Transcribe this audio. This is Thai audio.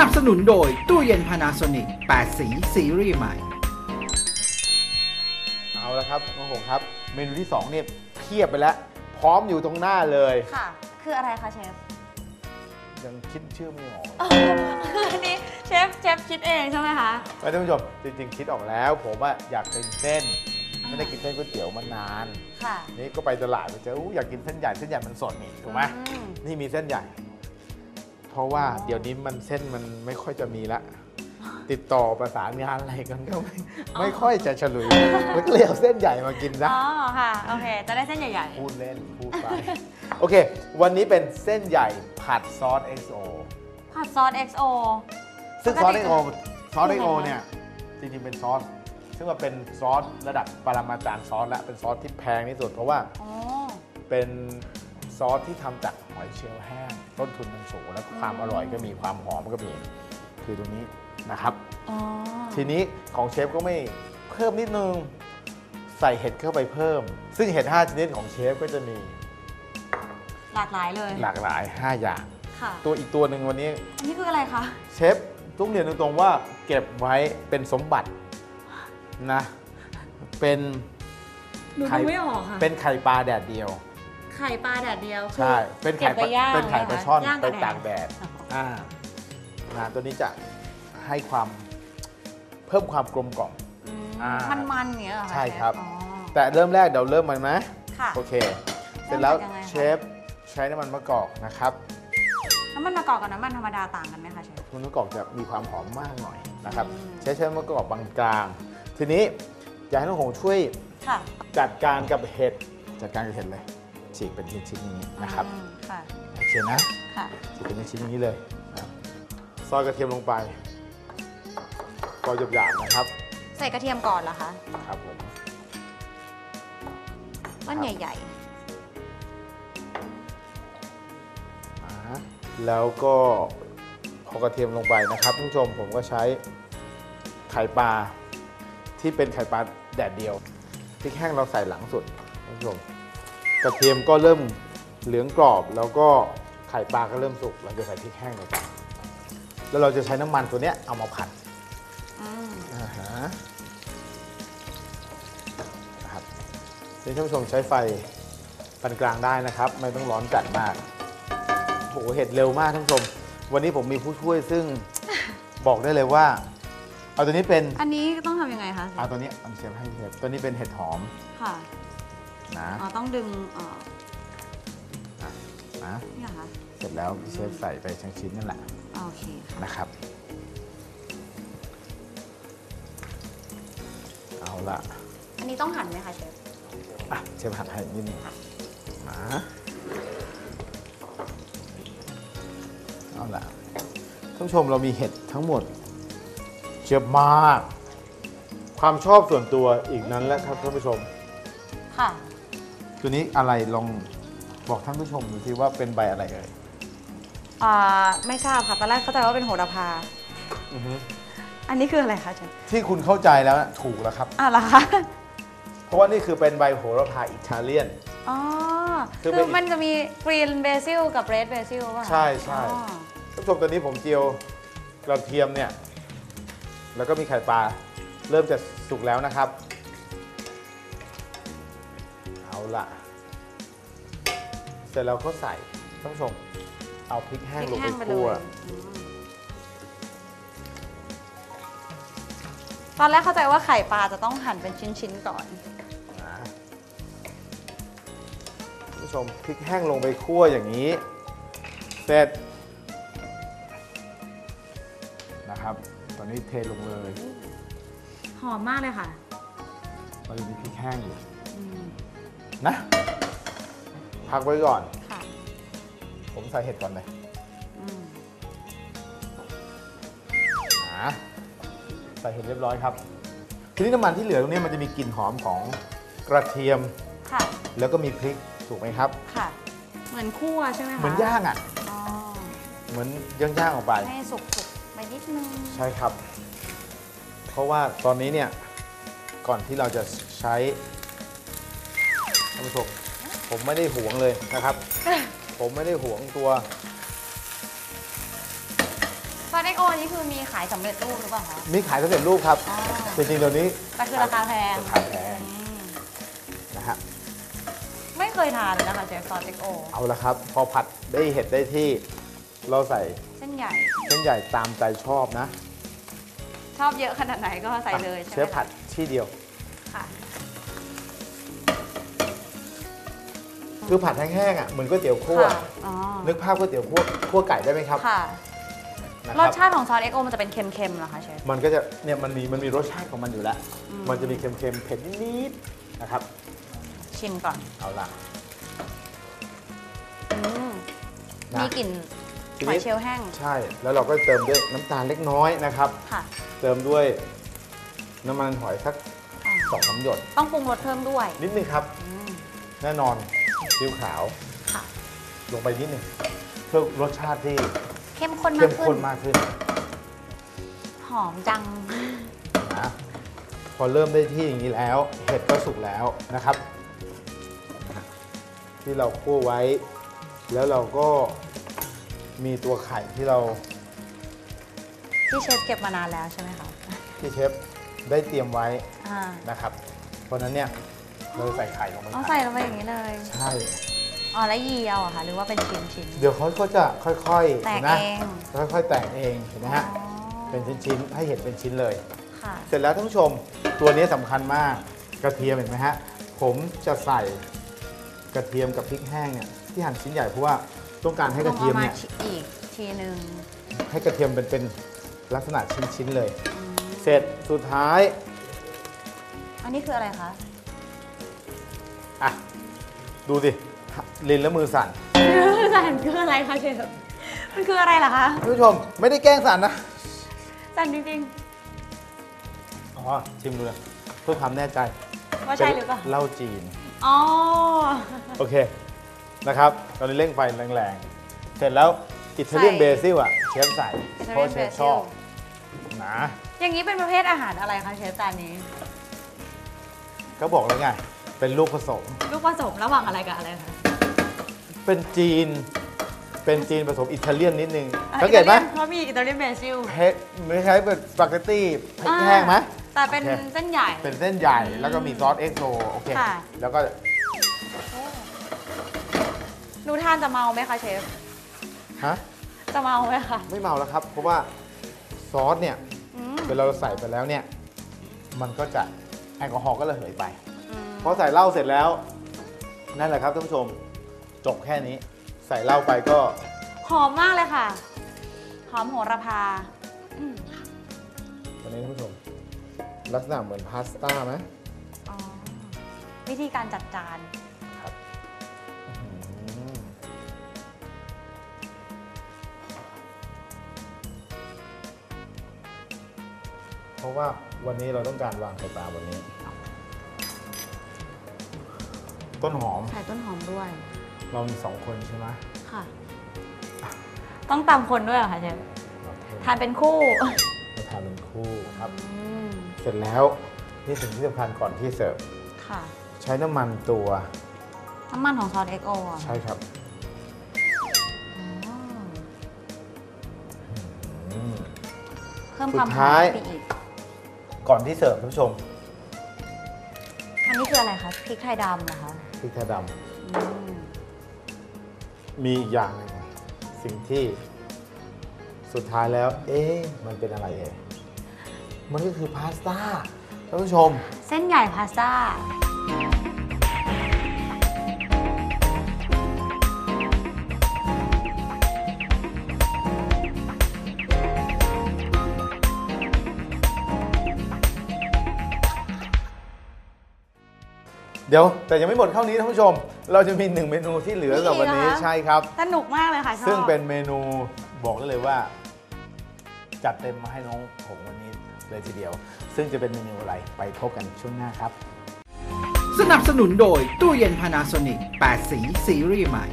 นับสนุนโดยตู้เย็น Panasonic 8 สีซีรีส์ใหม่ เอาละครับน้องหงครับ เมนูที่2เนี่ยเพียบไปแล้ว พร้อมอยู่ตรงหน้าเลย ค่ะ คืออะไรคะเชฟยังคิดชื่อไม่ออกคืออันนี้เชฟเชฟคิดเองใช่ไหมคะ ไม่ท่านผู้ชมจริงๆ คิดออกแล้ว ผมว่าอยากกินเส้น ไม่ได้กินเส้นก๋วยเตี๋ยวมานาน ค่ะ นี่ก็ไปตลาดไปเจออู้อยากกินเส้นใหญ่เส้นใหญ่มันสดนี่ถูกไหมอืม นี่มีเส้นใหญ่ เพราะว่าเดี๋ยวนี้มันเส้นมันไม่ค่อยจะมีละ ติดต่อประสานงานอะไรกันก็ไม่ไม่ค่อยจะฉลุยมันก็เลยเอาเส้นใหญ่มากินซะอ๋อค่ะ โอเค จะได้เส้นใหญ่พูดเล่นพูดไปโอเค วันนี้เป็นเส้นใหญ่ผัดซอส XO ๆผัดซอส XO ซึ่งปซกอติส XO ซอสคือ XO ยังไงคะเนี่ยจริงๆเป็นซอส ซึ่งมันเป็นซอสระดับปรมาจารย์ซอสและเป็นซอสที่แพงที่สุด เพราะว่าอ๋อเป็น ซอสที่ทำจากหอยเชลล์แห้ง ต้นทุนมันสูงและความอร่อยก็มีความหอมก็มี คือตรงนี้นะครับอ๋อทีนี้ของเชฟก็ไม่เพิ่มนิดนึงใส่เห็ดเข้าไปเพิ่ม ซึ่งเห็ด 5 ชนิดของเชฟก็จะมี หลากหลายเลย หลากหลาย 5 อย่างค่ะตัวอีกตัวหนึ่งวันนี้อันนี้คืออะไรคะ เชฟต้องเรียนตรงๆว่าเก็บไว้เป็นสมบัตินะ เป็นหนูไข่ดูไม่ออกค่ะเป็นไข่ปลาแดดเดียว ไข่ปลาแดดเดียวคือใช่ เป็นเก็ไข่บไปย่างเป็นไข่ปลาช่อนย่างไปบตากแดดอ่านะตัวนี้จะให้ความเพิ่มความกลมกล่อม อืมอ่ามั มันๆอย่างเงี้ยเหรอคะใช่ครับ เชฟอ๋อ แต่เริ่มแรกเดี๋ยวเริ่มมันไหมค่ะโอเค เสร็จแล้วเริ่มจากยังไงคะ เชฟใช้น้ำมันมะกอกนะครับน้ำมันมะกอกกับน้ำมันธรรมดาต่างกันไหมคะเชฟ น้ำมันมะกอกจะมีความหอมมากหน่อยนะครับอืม ใช้ใช้น้ำมันมะกอกบางกลางๆทีนี้อยากให้น้องหงช่วยค่ะ จัดการกับเห็ดจัดการกับเห็ดเลย ฉีกเป็นชิ้นๆอย่างนี้นะครับอืมค่ะ โอเคนะค่ะ ฉีกเป็นชิ้นๆอย่างนี้เลยนะครับซอยกระเทียมลงไปซอยหยาบๆนะครับใส่กระเทียมก่อนเหรอคะครับผมต้นครับใหญ่ อ่าแล้วก็พอกระเทียมลงไปนะครับท่านผู้ชมผมก็ใช้ไข่ปลาที่เป็นไข่ปลาแดดเดียวพริกแห้งเราใส่หลังสุดท่านผู้ชม กระเทียมก็เริ่มเหลืองกรอบ แล้วก็ไข่ปลาก็เริ่มสุกเราจะใส่พริกแห้งลงไปแล้วเราจะใช้น้ำมันตัวเนี้ยเอามาผัดๆอืมอ่าฮะนะครับนี่ท่านผู้ชมใช้ไฟปานกลางได้นะครับ ไม่ต้องร้อนจัดมากโหเห็ดเร็วมากท่านผู้ชม วันนี้ผมมีผู้ช่วยซึ่งบอกได้เลยว่า เอาตัวนี้เป็นอันนี้ต้องทำยังไงคะ เอาตัวนี้อันเชฟให้เชฟตัวนี้เป็นเห็ดหอมค่ะ นะอ๋อต้องดึงเอ่อนะนี่เหรอคะเสร็จแล้วเชฟใส่ไปทั้งชิ้นนั่นแหละโอเคค่ะนะครับ เอาละอันนี้ต้องหั่นไหมคะเชฟอะเชฟหัดให้นิดนึงมาเอาละท่านผู้ชมเรามีเห็ดทั้งหมดเยอะมาก ความชอบส่วนตัวอีกนั้นแหละครับท่านผู้ชม ค่ะ ตัวนี้อะไรลองบอกท่านผู้ชมดูสิว่าเป็นใบอะไรเอ่ยอ่าไม่ทราบค่ะตอนแรกเข้าใจว่าเป็นโหระพา อือฮึอันนี้คืออะไรคะเชฟที่คุณเข้าใจแล้วนะถูกแล้วครับ อะเหรอคะเพราะว่านี่คือเป็นใบโหระพาอิตาเลียน อ๋อคือคืเป็อนมันจะมีกรีนเบซิลกับเรดเบซิลป่ะคะใช่ใช่ อ๋อท่านผู้ชมตอนนี้ผมเจียวกระเทียมเนี่ย แล้วก็มีไข่ปลาเริ่มจะสุกแล้วนะครับเอา ละเสร็จแล้วก็ใส่ท่านผู้ชม เอาพริกแห้งลงไปพริกแห้งไปเลคั่วยอืมตอนแรกเข้าใจว่าไข่ปลาจะต้องหั่นเป็นชิ้นๆก่อนนะท่านผู้ชมพริกแห้งลงไปคั่วอย่างนี้ เสร็จนะครับ ตอนนี้เทลงเลยหอมมากเลยค่ะเราจะมีพริกแห้งอยู่อืม นะ พักไว้ก่อน ค่ะผมใส่เห็ดก่อนเลยอืมนะใส่เห็ดเรียบร้อยครับ ทีนี้น้ำมันที่เหลือตรงนี้มันจะมีกลิ่นหอมของกระเทียมค่ะ แล้วก็มีพริกถูกไหมครับ ค่ะ เหมือนคั่วใช่ไหมคะเหมือนย่างอะ อ๋อเหมือนย่างๆออกไป ให้สุกๆไปนิดนึง ใช่ครับ เพราะว่าตอนนี้เนี่ย ก่อนที่เราจะใช้ ท่านผู้ชมผมไม่ได้หวงเลยนะครับ ผมไม่ได้หวงตัวตอนสเอ็กโอนี่คือมีขายสำเร็จรูปหรือเปล่าคะมีขายสำเร็จรูปครับอ๋อจริงๆเดี๋ยวนี้แต่คือราคาแพงราคาแพงอืมนะฮะไม่เคยทานเลยนะคะเชฟซอสเอ็กโอเอาละครับ พอผัดได้เห็ดได้ที่ เราใส่เส้นใหญ่เส้นใหญ่ตามใจชอบนะ ชอบเยอะขนาดไหนก็ใส่เลยอะใช่เชไหมฟผัดที่เดียวค่ะ คือผัดแห้งๆอะเหมือนก๋วยเตี๋ยวคั่ว ค่ะอ๋อนึกภาพก๋วยเตี๋ยวคั่วคั่วไก่ได้ไหมครับค่ะ นะรคสรับชาติของซอสเอ็กโอมันจะเป็นเค็มๆเหรอคะเชฟ มันก็จะเนี่ยมันมีมันมีรสชาติของมันอยู่แล้ว อืม มันจะมีเค็มๆ เผ็ดนิดๆ นะครับ ชิมก่อนเอาล่ะอืมนะมีกลิ่นทีหอยนี้เชลล์แห้งใช่ แล้วเราก็เติมด้วยน้ำตาลเล็กน้อยนะครับ ค่ะ เติมด้วยน้ำมันหอยสักอ่าสองสามหยด ต้องปรุงรสเพิ่มด้วยนิดนึงครับ อืมแน่นอน ซีอิ๊วขาว ค่ะ ลงไปนิดนึงเพื่อรสชาติที่เข้มข้นมาเข้กมขึ้ข้นน มากขึ้นหอมจัง นะพอเริ่มได้ที่อย่างนี้แล้วเห็ดก็สุกแล้วนะครับ ที่เราคั่วไว้ แล้วเราก็มีตัวไข่ที่เราที่เชฟเก็บมานานแล้วใช่ไหมคะที่เชฟได้เตรียมไว้อ่านะครับ เพราะฉะนั้นเนี่ย เราใส่ไข่ลงไปเอาใส่ลงไปอย่างนี้เลย ใช่ อ๋อแล้วยีเอาเหรอะคะหรือว่าเป็นชิ้นชิ้น เดี๋ยวเขาก็จะค่อยๆแตกนะเอง ค่อยๆแตกเองเห็นไหมฮะอ๋อเป็นชิ้นๆให้เห็นเป็นชิ้นเลย ค่ะ เสร็จแล้วท่านผู้ชมตัวนี้สำคัญมากกระเทียมเห็นไหมฮะ ผมจะใส่กระเทียมกับพริกแห้งเนี่ยที่หั่นชิ้นใหญ่เพราะว่าต้องการให้กระเทียมเนี่ย ลงอาาอีกทีหนึ่งให้กระเทียมเป็นเป็นลักษณะชิ้นๆเลย อืมเสร็จสุดท้ายอันนี้คืออะไรคะอะ ดูสิลินและมือสั่นสั่นคืออะไรคะเชฟมันคืออะไรล่ะคะท่านผู้ชมไม่ได้แกล้งสั่นนะ สั่นจริงอ๋อ ชิมดูเลยเพื่อความแน่ใจๆว่าใช่หรือเปล่านเหล้าจีน อ๋อ โอเค นะครับตอนนี้เร่งไฟแรงๆ เสร็จแล้วอิตาเลียนใส่เบซิลอะเชฟใส่อิตาเพเลียราะนเชเบฟซิชลอบนะอย่างนี้เป็นประเภทอาหารอะไรคะเชฟจานนี้ ก็บอกแล้วไง เป็นลูกผสม ลูกผสมระหว่างอะไรกับอะไรคะ เป็นจีน เป็นจีนผสมอิตาเลียนนิดนึงสังเกตไหมเพราะมีอิตาเลียนเบซิลเฮดไม่ใช่เป็นสปาเกตตี้พริกแห้งไหมแต่เป็นโอเคเส้นใหญ่ เป็นเส้นใหญ่แล้วก็มีซอสเอ็กโซโอเคค่ะแล้วก็หนูทานจะเมาไหมคะเชฟ ฮะ จะเมาไหมคะ ไม่เมาแล้วครับ เพราะว่าซอสเนี่ยอืมเวลาเราใส่ไปแล้วเนี่ย มันก็จะแอลกอฮอล์ก็ระเหยไปอืม พอใส่เหล้าเสร็จแล้ว นั่นแหละครับท่านผู้ชมจบแค่นี้ ใส่เหล้าไปก็หอมมากเลยค่ะ หอมโหระพาอืมวันนี้ท่านผู้ชม ลักษณะเหมือนพาสต้าไหมอ๋อวิธีการจัดจานครับอื้อหือเพราะว่าวันนี้เราต้องการวางไข่ปลาวันนี้ ต้นหอม ใส่ต้นหอมด้วย เรามีสองคนใช่ไหมค่ะ ต้องตำคนด้วยเหรอคะเชฟเราเพิ่มทานเป็นคู่เราทานเป็นคู่ครับ อืมเสร็จแล้วนี่สิ่งที่สำคัญก่อนที่เสิร์ฟค่ะ ใช้น้ำมันตัวน้ำมันของซอสเอ็กโออะใช่ครับอ๋ออืม เพิ่มความสุดหอท้ามยไปอีก ก่อนที่เสิร์ฟท่านผู้ชมอั นนี้คืออะไรคะพริกไทยดำเหรอคะพริกไทยดอืมำมีอีกอย่างหนึงสิ่งที่สุดท้ายแล้ว เอ๊ะมันเป็นอะไรเอ่ยมันก็คือพาสต้าท่านผู้ชม เส้นใหญ่พาสต้า เดี๋ยวแต่ยังไม่หมดเท่านี้ท่านผู้ชม เราจะมีหนึ่งเมนูที่เหลือสำหรับวันนี้มีเหรอคะ ใช่ครับ สนุกมากเลยค่ะชอบซึ่งเป็นเมนูบอกได้เลยว่า จัดเต็มมาให้น้องผมวันนี้เลยทีเดียว ซึ่งจะเป็นเมนูอะไรไปพบกันช่วงหน้าครับ สนับสนุนโดยตู้เย็น Panasonic 8 สีซีรีส์ใหม่